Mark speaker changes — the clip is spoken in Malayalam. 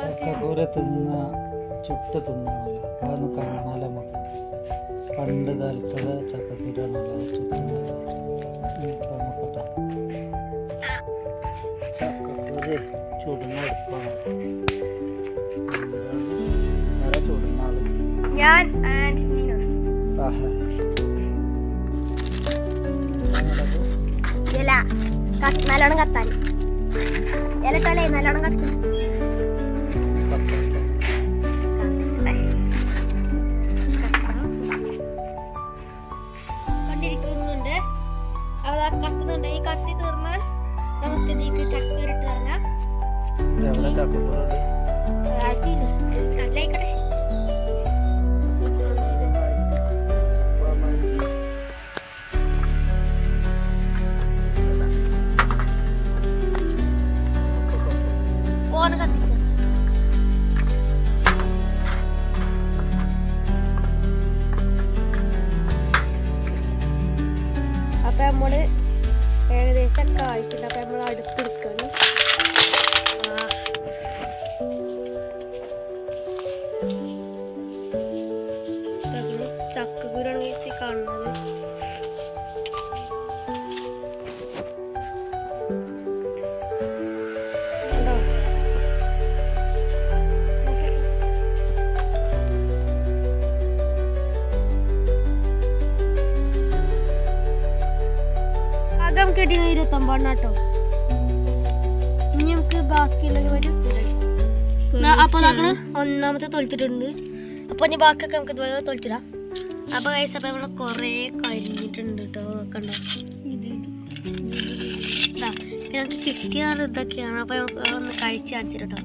Speaker 1: ചക്കക്കുരു
Speaker 2: തിന്ന ചുട്ട് തിന്നാണല്ലോ അതൊന്ന് കാണാലോ നമുക്ക്. പണ്ട് കാലത്തത് ചക്കക്കുരാണല്ലോ ചുറ്റുന്നത് നോക്കട്ടെ ചക്കക്കൂര് ചുടുന്ന എടുപ്പാണ് വേറെ
Speaker 1: ഞാൻ നല്ലോണം കത്താൻ. ഇല ഇട്ടാലേ നല്ലോണം കത്തും കൊണ്ടിരിക്കുന്നുണ്ട് അത് കത്തുന്നുണ്ട്. ഈ കത്തി തീർന്നാൽ നമുക്ക് നീക്ക് ചക്കൂരിട്ട് തരാം
Speaker 2: എവിടെ
Speaker 1: ഫോണ് കത്തിച്ചു. അപ്പൊ നമ്മൾ ഏകദേശം ആയിട്ടുണ്ട്. അപ്പൊ നമ്മൾ അടുത്തെടുക്കാണ് ചക്കക്കുരാണ് കാണുന്നത്. ഇരുപത്തൊമ്പതെണ്ണം കേട്ടോ. ഇനി നമുക്ക് ബാക്കിയുള്ളത് വരും അപ്പൊ നമ്മൾ ഒന്നാമത്തെ തൊളിച്ചിട്ടുണ്ട് അപ്പൊ ഇനി ബാക്കിയൊക്കെ നമുക്ക് ഇതുപോലെ തൊളിച്ചിടാം അപ്പൊ കഴിച്ച അപ്പൊ നമ്മൾ കൊറേ കഴിഞ്ഞിട്ടുണ്ട് കേട്ടോ കണ്ടോ? നമുക്ക് ഇതൊക്കെയാണ്. അപ്പൊ നമുക്ക് ഒന്ന് കഴിച്ച് കാണിച്ചിട്ടോ